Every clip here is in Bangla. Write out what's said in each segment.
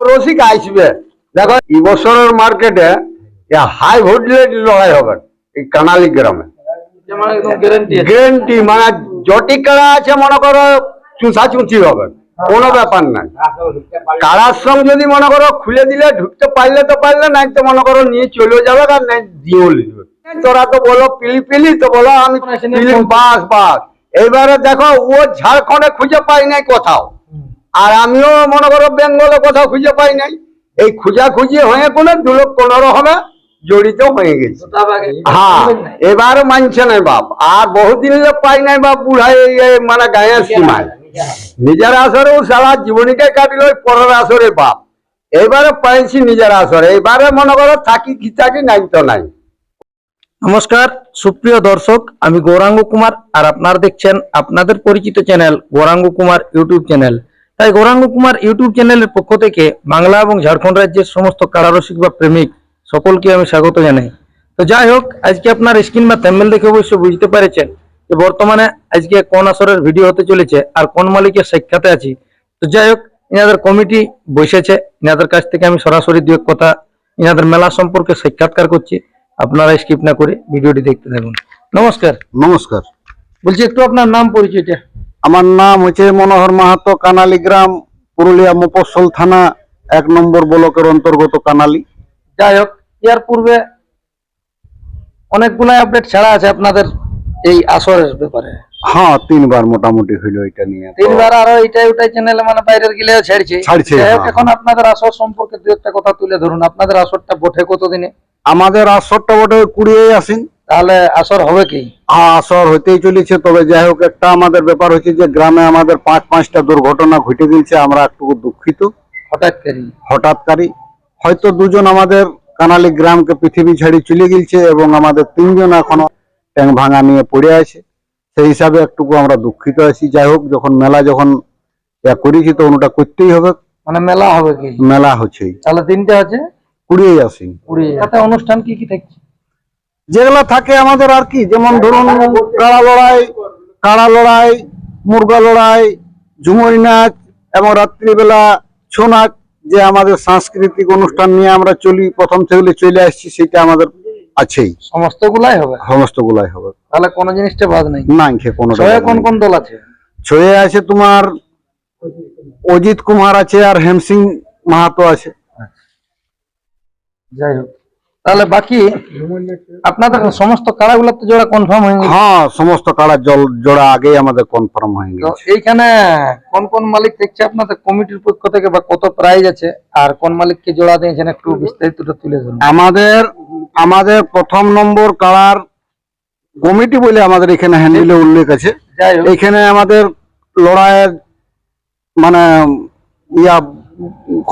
রসিক আসবে। দেখো এই বছরের মার্কেটে হাই ভোল্টেজ লড়াই হবে এই কানালি গ্রামে। গ্যারান্টি মানে জটি কাড়া আছে মনে করো হবে। কোনো ব্যাপার নাই। কাড়ার সঙ্গে যদি মনে করো খুলে দিলে ঢুকতে পারলে তো পারলে নাই তো মনে করো নিয়ে চলে যাবে আর নাই দিয়েও লিখবে। তোরা তো বলো পিলি পিলি তো বলো আমি বাস বাস। এইবারে দেখো ও ঝাড়খণ্ডে খুঁজে পাই নাই কোথাও। আর আমিও মনে করো বেঙ্গলে কোথাও খুঁজে পাই নাই। এই খুঁজাখুঁজি হয়ে কোনো দু লোক পনেরো হবে জড়িত হয়ে গেছে। হ্যাঁ এবার মানছে নাই বাপ। আর বহুদিন লোক পাই নাই বাপ বুড়াই মানে গায়ের সীমায়। নিজের আসরেও সারা জীবনীকে কাটিল ওই পরের আসরে বাপ। এবারে পাইছি নিজের আসরে। এবারে মনে করো থাকি কি থাকি নাই তো নাই। নমস্কার সুপ্রিয় দর্শক আমি গৌরাঙ্গ কুমার আর আপনারা দেখছেন আপনাদের পরিচিত channel Gouranga Kumar YouTube channel. তাই গৌরাঙ্গ কুমার ইউটিউব চ্যানেলের পক্ষ থেকে বাংলা এবং ঝাড়খণ্ড রাজ্যের সমস্ত কারারসিক বা প্রেমিক সকলকে আমি স্বাগত জানাই। তো যাই হোক আজকে আপনার স্ক্রিন বা থ্যাম্বেল দেখে অবশ্য বুঝতে পেরেছেন যে বর্তমানে আজকে কোন আসরের ভিডিও হতে চলেছে আর কোন মালিকের সাক্ষাতে আছি। তো যাই হোক ইনাদের কমিটি বসেছে। ইনাদের কাছ থেকে আমি সরাসরি দু এক কথা ইনাদের মেলা সম্পর্কে সাক্ষাৎকার করছি। আপনারা স্কিপ না করে ভিডিওটি দেখতে থাকুন। নমস্কার। নমস্কার। বলছি একটু আপনার নাম পরিচয়টা। আমার নাম হচ্ছে মনোহর মাহাতো কানালি গ্রাম পুরুলিয়া মফস্বল থানা এক নম্বর ব্লকের অন্তর্গত কানালি। যাই হোক এর পূর্বে অনেকগুলো আপডেট ছাড়া আছে আপনাদের এই আসরের ব্যাপারে। হ্যাঁ তিনবার মোটামুটি হইল এটা নিয়ে। তিনবার আরও এইটাই ওটাই চ্যানেলে মানে বাইরের গিলেও ছাড়ছে। ছাড়ছে, হ্যাঁ। এখন আপনাদের আসর সম্পর্কে দু একটা কথা তুলে ধরুন। আপনাদের আসরটা বটে কতদিনে? আমাদের আসরটা বটে কুড়িয়ে আসেন তাহলে আসর হবে কি? হ্যাঁ আসর হইতেই চলেছে তবে যাই হোক একটা আমাদের ব্যাপার হচ্ছে যে গ্রামে আমাদের পাঁচ পাঁচটা দুর্ঘটনা ঘটে গেছে আমরা একটু দুঃখিত। হঠাৎ করি? হঠাৎকারী হয়তো দুজন আমাদের কানালি গ্রামকে পৃথিবী ছাড়ি চলে গেছে এবং আমাদের তিনজন এখনও ট্যাং ভাঙা নিয়ে পড়ে আছে। সেই হিসাবে একটুকু আমরা দুঃখিত আছি। যাই হোক যখন মেলা যখন ইয়া করেছি তখন ওটা করতেই হবে। মানে মেলা হবে কি? মেলা হচ্ছেই। তাহলে তিনটে আছে? কুড়িয়ে আসি। কুড়ি তাতে অনুষ্ঠান কি কি থাকছে? যেগুলো থাকে আমাদের আর কি যেমন ধরুন কাড়া লড়াই কাড়া লড়াই মুরগা লড়াই ঝুমুরি নাচ এবং রাত্রিবেলা ছৌ নাচ যে আমাদের সাংস্কৃতিক অনুষ্ঠান নিয়ে আমরা চলি প্রথম থেকে চলে আসছি সেটা আমাদের আছেই। সমস্ত গুলাই হবে? সমস্ত গুলাই হবে। তাহলে কোনো জিনিসটা বাদ নাই? না কোনো কোন কোন দল আছে? ছয়ে আছে তোমার অজিত কুমার আছে আর হেমসিং মাহাতো আছে। যাই হোক তাহলে বাকি আপনাদের সমস্ত কাড়াগুলো তো জোড়া কনফার্ম হয়ে গেছে? হ্যাঁ সমস্ত কাড়া জল জোড়া আগেই আমাদের কনফার্ম হয়ে গেছে। এইখানে কোন কোন মালিক দেখছে আপনাদের কমিটির পক্ষ থেকে বা কত প্রাইজ আছে? আর কোন মালিককে জোড়া দিয়েছেন একটু বিস্তারিতটা তুলে ধরুন। আমাদের আমাদের প্রথম নম্বর কালার কমিটি বলে আমাদের এখানে হ্যান্ডেলে উল্লেখ আছে। এখানে আমাদের লড়াইয়ের মানে ইয়া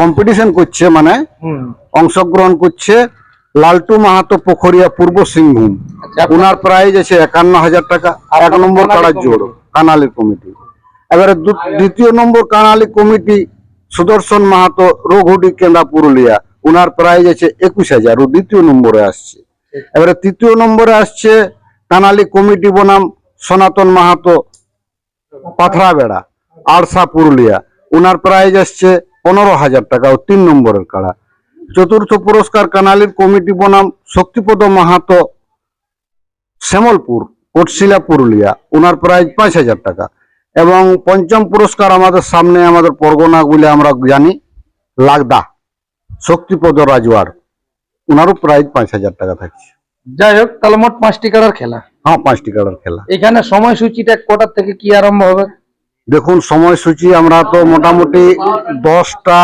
কম্পিটিশন করছে মানে অংশগ্রহণ করছে। লালটু মাহাতো পোখরিয়া পূর্ব সিংভূম। আচ্ছা, ওনার প্রাইজ আছে একান্ন হাজার টাকা। এক নম্বর কাড়ার জোড় কানালি কমিটি। এবারে দ্বিতীয় নম্বর কানালি কমিটি সুদর্শন মাহাতো রঘুডি কেন্দ্রা পুরুলিয়া। ওনার প্রাইজ আছে একুশ হাজার ও দ্বিতীয় নম্বরে আসছে। এবারে তৃতীয় নম্বরে আসছে কানালি কমিটি বনাম সনাতন মাহাতো পাথরাবেড়া আরসা পুরুলিয়া। ওনার প্রাইজ আসছে পনেরো হাজার টাকা ও তিন নম্বরের কাড়া। চতুর্থ পুরস্কার কানালির কমিটি বনাম শক্তিপদ মাহাতো শ্যামলপুর কোটশিলা পুরুলিয়া। ওনার প্রাইজ পাঁচ হাজার টাকা। এবং পঞ্চম পুরস্কার আমাদের সামনে আমাদের পরগনা বলে আমরা জানি লাগদা শক্তিপদ রাজওয়ার। ওনারও প্রাইজ পাঁচ হাজার টাকা থাকছে। যাই হোক তাহলে মোট পাঁচটি কাড়ার খেলা। হ্যাঁ পাঁচটি কাড়ার খেলা। এখানে সময়সূচিটা কটার থেকে কি আরম্ভ হবে? দেখুন সময়সূচি আমরা তো মোটামুটি দশটা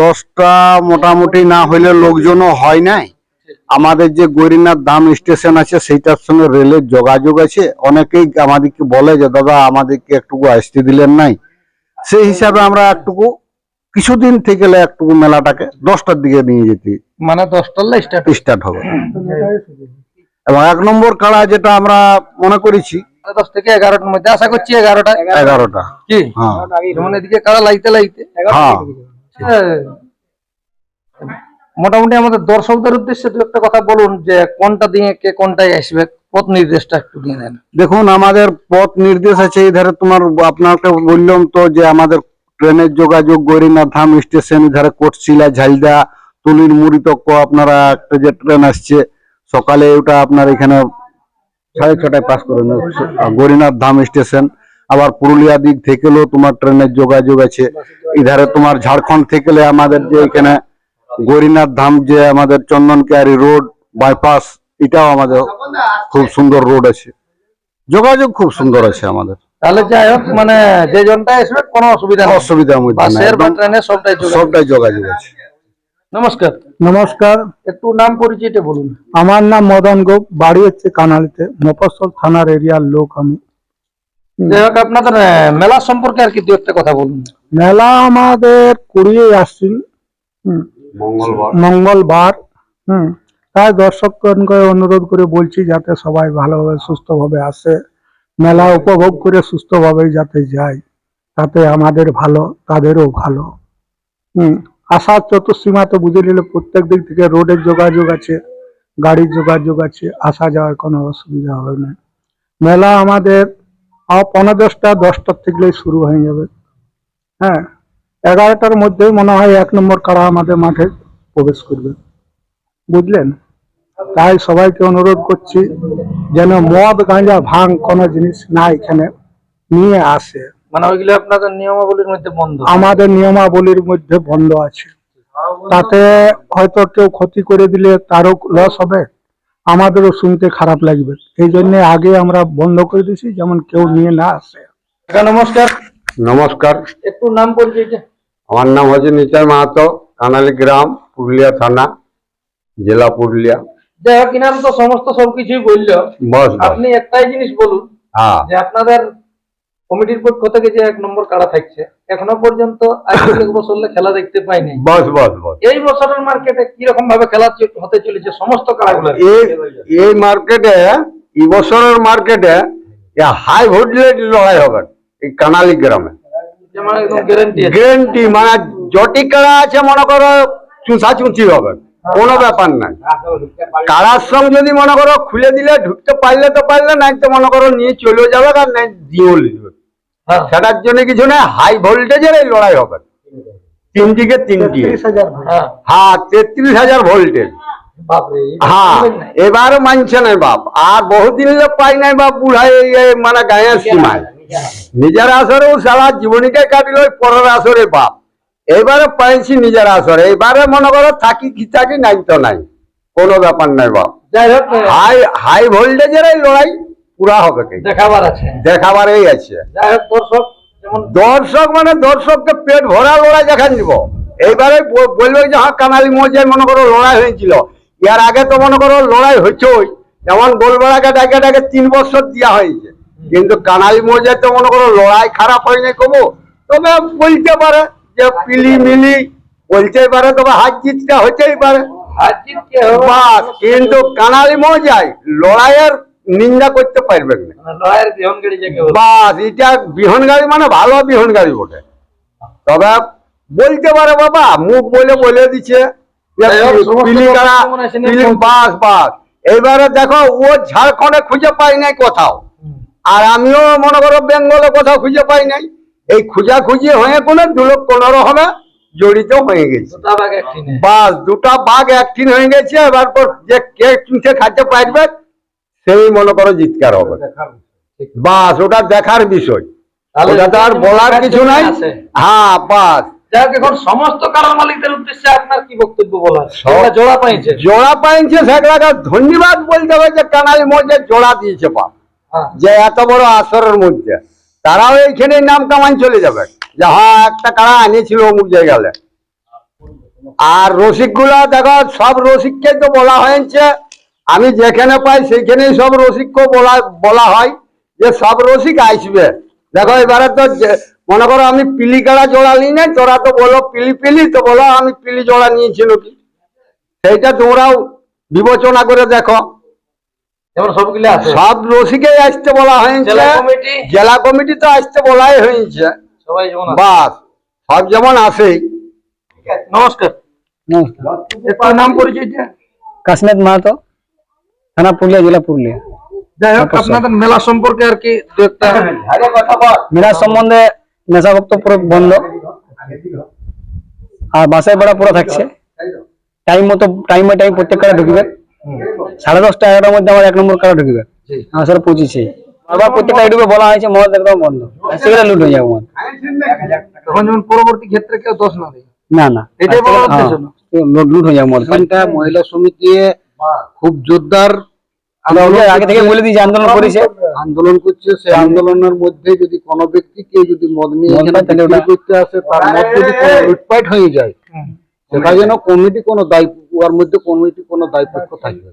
দশটা মোটামুটি না হইলে লোকজনও হয় নাই। আমাদের যে গরিনাথ দাম স্টেশন আছে সেইটার সঙ্গে রেলের যোগাযোগ আছে। অনেকেই আমাদেরকে বলে যে দাদা আমাদেরকে একটুকু আসতে দিলেন নাই। সেই হিসাবে আমরা একটুকু কিছুদিন থেকে একটুকু মেলাটাকে দশটার দিকে নিয়ে যেতে মানে দশটার স্টার্ট স্টার্ট হবে। এবং এক নম্বর কাড়া যেটা আমরা মনে করেছি দশ থেকে এগারোটার মধ্যে। আশা করছি এগারোটা। এগারোটা। কি? হ্যাঁ। যেমন এদিকে কাড়া লাগতে লাগতে হ্যাঁ। হ্যাঁ। মোটামুটি আমাদের দর্শকদের উদ্দেশ্যে দু একটা কথা বলুন যে কোনটা দিয়ে কে কোনটায় আসবে পথ নির্দেশটা একটু দিয়ে দেন দেখুন আমাদের পথ নির্দেশ আছে এই ধারে তোমার আপনাকে বললাম তো যে আমাদের ট্রেনের যোগাযোগ গরিনাথ ধাম স্টেশন ধারে কোটশিলা ঝালদা তুলির মুড়ি তক আপনারা একটা যে ট্রেন আসছে সকালে ওটা আপনার এখানে সাড়ে ছটায় পাস করে। গরিনাথ ধাম স্টেশন আবার পুরুলিয়া দিক থেকেও তোমার ট্রেনের যোগাযোগ আছে। ইধারে তোমার ঝাড়খণ্ড থেকে আমাদের যে এখানে গরিনাথ ধাম যে আমাদের চন্দনকারি রোড বাইপাস এটাও আমাদের খুব সুন্দর রোড আছে। যোগাযোগ খুব সুন্দর আছে আমাদের। তাহলে যাই হোক মানে যে জনটা আসবে কোনো অসুবিধা অসুবিধা সবটাই যোগাযোগ আছে। নমস্কার। নমস্কার। একটু নাম পরিচয়টা বলুন। আমার নাম মদন গোপ বাড়ি হচ্ছে কানালিতে মফস্বল থানার এরিয়ার লোক আমি। যাই হোক আপনাদের মেলা সম্পর্কে আর কি দু একটা কথা বলুন। মেলা আমাদের কুড়িয়ে আসছিল। হুম, মঙ্গলবার। মঙ্গলবার। হুম। তাই দর্শকগণকে অনুরোধ করে বলছি যাতে সবাই ভালোভাবে সুস্থভাবে আসে। মেলা উপভোগ করে সুস্থভাবে যাতে যায়। তাতে আমাদের ভালো তাদেরও ভালো। হুম। আসার চতুর্সীমা তো বুঝে নিলে প্রত্যেক দিক থেকে রোডের যোগাযোগ আছে, গাড়ির যোগাযোগ আছে, আসা যাওয়ার কোনো অসুবিধা হবে না। মেলা আমাদের পনেরো দশটা দশটার থেকেই শুরু হয়ে যাবে। হ্যাঁ এগারোটার মধ্যেই মনে হয় এক নম্বর কারা আমাদের মাঠে প্রবেশ করবে। বুঝলেন? তাই সবাইকে অনুরোধ করছি যেন মদ গাঁজা ভাঙ কোনো জিনিস না এখানে নিয়ে আসে। মানে ওইগুলো আপনাদের নিয়মাবলীর মধ্যে বন্ধ? আমাদের নিয়মাবলীর মধ্যে বন্ধ আছে। তাতে হয়তো কেউ ক্ষতি করে দিলে তারও লস হবে। আমাদেরও শুনতে খারাপ লাগবে। এই জন্য আগে আমরা বন্ধ করে দিছি যেমন কেউ নিয়ে না আসে। নমস্কার। নমস্কার। একটু নাম পরিচয়টা আমার নাম হচ্ছে নিতাই মাহাতো কানালি গ্রাম পুরুলিয়া থানা জেলা পুরুলিয়া। যাই হোক ইনাম তো সমস্ত সবকিছুই বলল। আপনি একটাই জিনিস বলুন হ্যাঁ। যে আপনাদের কমিটির পক্ষ থেকে যে এক নম্বর কারা থাকছে এখনও পর্যন্ত বছরে খেলা দেখতে পাইনি। বস বস বস। এই বছরের মার্কেটে কি রকম ভাবে খেলা হতে চলেছে সমস্ত কাড়াগুলো এই এই মার্কেটে এই বছরের মার্কেটে হাই ভোল্টেজ লড়াই হবে এই কানালি গ্রামে। গ্যারান্টি মানে জটি কারা আছে। মনে করো চুষা চুচি হবে কোনো ব্যাপার নাই। কাড়ার সঙ্গে যদি মনে করো খুলে দিলে ঢুকতে পারলে তো পারলে নাই তো মনে করো নিয়ে চলে যাবে আর নাই দিয়েও লিখবে। হ্যাঁ সেটার জন্য কিছু না হাই ভোল্টেজের এই লড়াই হবে। তিনটিকে তিনটি। হ্যাঁ। হ্যাঁ তেত্রিশ হাজার ভোল্টেজ হ্যাঁ। এবারও মানছে নাই বাপ। আর বহুদিন লোক পাই নাই বাপ বুড়াই মানে গায়ের সীমায়। নিজের আসরেও সারা জীবনীকে কাটিল ওই পরের আসরে বাপ। এবারে পাইছি নিজের আসরে। এবারে মনে করো থাকি কি থাকি নাই তো নাই। কোনো ব্যাপার নাই বাপ। যাই হোক হাই হাই ভোল্টেজের এই লড়াই পুরা হবে কি দেখাবার আছে। দেখাবার এই আছে দর্শক দর্শক মানে দর্শককে পেট ভরা লড়াই দেখান দিব। এইবারে ব- বলবে যে হ্যাঁ কানালি মজায় মনে করো লড়াই হয়েছিল। ইয়ার আগে তো মনে করো লড়াই হয়েছেই যেমন গোলবেড়াকে ডাকে ডাকে তিন বছর দেওয়া হয়েছে। কিন্তু কানালি মজায় তো মনে করো লড়াই খারাপ হয়নি কবু তবে বলতে পারে যে পিলি মিলি বলতেই পারে তবে হাত জিতটা হতেই পারে। কিন্তু কানালি মজায় লড়াইয়ের নিন্দা করতে পারবেন না। মানে। বাস এটা বিহন গাড়ি মানে ভালো বিহন গাড়ি বটে। তবে বলতে পারে বাবা মুখ বলে বলে দিচ্ছে। বাস বাস। এইবারে দেখো ও ঝাড়খণ্ডে খুঁজে পাই নাই কোথাও। আর আমিও মনে করো বেঙ্গলে কোথাও খুঁজে পাই নাই। এই খুঁজা খুঁজি হয়ে কোনো দু লোক পনেরো হবে জড়িত হয়ে গেছে। বাস দুটা বাঘ একঠিন হয়ে গেছে। এবার পর যে কে কিনতে খাইতে পারবে সেই মনে করো জিতকার হবে। বাস ওটা দেখার বিষয়। ওটা তো আর বলার কিছু নাই। হ্যাঁ বাস। এখন সমস্ত কারণ মালিকদের উদ্দেশ্যে আপনার কি বক্তব্য বলার? জোড়া পাইছে। জোড়া পাইছে সেগুলাকে ধন্যবাদ বলতে হবে যে কানালি মধ্যে জোড়া দিয়েছে বাপ। হ্যাঁ। যে এত বড় আসরের মধ্যে। তারাও এইখানে নাম কামান চলে যাবে। যে হ্যাঁ একটা কাড়া আনিয়েছিল অমুক জায়গালে। আর রসিকগুলা দেখো সব রসিককে তো বলা হয়েছে। আমি যেখানে পাই সেইখানেই সব রসিককে বলা বলা হয় যে সব রসিক আসবে। দেখো এবারে তো মনে করো আমি পিলি কাড়া জোড়া নিই নাই তোরা তো বলো পিলি পিলি তো বলো আমি পিলি জোড়া নিয়েছিল কি সেইটা তোমরাও বিবেচনা করে দেখো। সব রসিকেই আসতে বলা হয়েছে। জেলা কমিটি? তো আসতে বলাই হয়েছে। সবাই বাস সব যেমন আসেই নমস্কার। একটু নাম পরিচয়টা কাশ্মীর মাহাতো। থানা পুরুলিয়া জেলা পুরুলিয়া। যাই হোক আপনাদের মেলা সম্পর্কে আর কি দু একটা মেলা সম্বন্ধে নেশাভক্ত পুরো বন্ধ। আর বাসের ভাড়া পুরো থাকছে। টাইম মতো টাইমে টাইম প্রত্যেক কারা ঢুকবে। সাড়ে দশটা এগারোটার মধ্যে আমার এক নম্বর কারা ঢুকবে। আমার স্যার আবার প্রত্যেকটা ঢুকে বলা হয়েছে মদ একদম বন্ধ। সেগুলো লুট হয়ে যাবে মদ তখন যেমন পরবর্তী ক্ষেত্রে কেউ দোষ না দেয় না না? লুট লুট হয়ে যাবে মদ মহিলা সমিতি খুব জোরদার আগে থেকে বলে দিয়েছি আন্দোলন করেছে। আন্দোলন করছে সেই আন্দোলনের মধ্যে যদি কোনো ব্যক্তিকে যদি মদ নিয়ে করতে আসে তার মদ যদি লুটপাট হয়ে যায় সেটা যেন কমিটি কোনো দায় ওর মধ্যে কমিটি কোনো দায়পক্ষ থাকবে।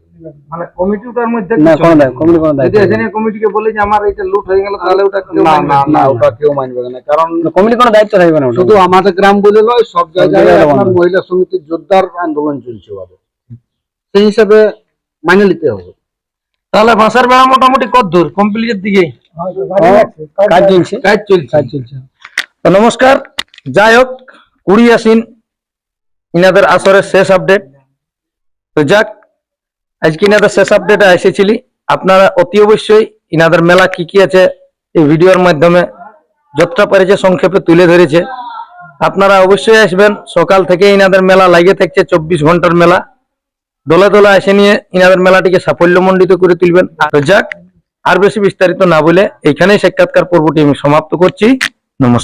মানে কমিটিটার মধ্যে না কোনো দায় কমিটি কোনো দায় যদি এখানে কমিটিকে বলে যে আমার এটা লুট হয়ে গেল তাহলে ওটা কেউ না না না। ওটা কেউ মানবে না। কারণ কমিটি কোনো দায়িত্ব থাকবে না শুধু আমাদের গ্রাম বলে নয় সব জায়গায় আপনার মহিলা সমিতির জোরদার আন্দোলন চলছে ওদের সেই হিসাবে মানে নিতে হবে। তাহলে বাঁশের বেড়া মোটামুটি কত দূর? কমপ্লিটের দিকে? কাজ চলছে। কাজ চলছে। কাজ চলছে। তো নমস্কার যাই হোক কুড়ি আসিন ইনাদের আসরের শেষ আপডেট তো যাক আজকে ইনাদের শেষ আপডেটে এসেছিলি। আপনারা অতি অবশ্যই ইনাদের মেলা কি কি আছে এই ভিডিওর মাধ্যমে যতটা পেরেছে সংক্ষেপে তুলে ধরেছে। আপনারা অবশ্যই আসবেন। সকাল থেকে ইনাদের মেলা লাগিয়ে থাকছে চব্বিশ ঘণ্টার মেলা। দলে দোলা এসে নিয়ে ইনাদের মেলাটিকে সাফল্য সাফল্যমণ্ডিত করে তুলবেন। যাক, আর বেশি বিস্তারিত না বলে এখানেই সাক্ষাৎকার পর্বটি আমি সমাপ্ত করছি। নমস্কার।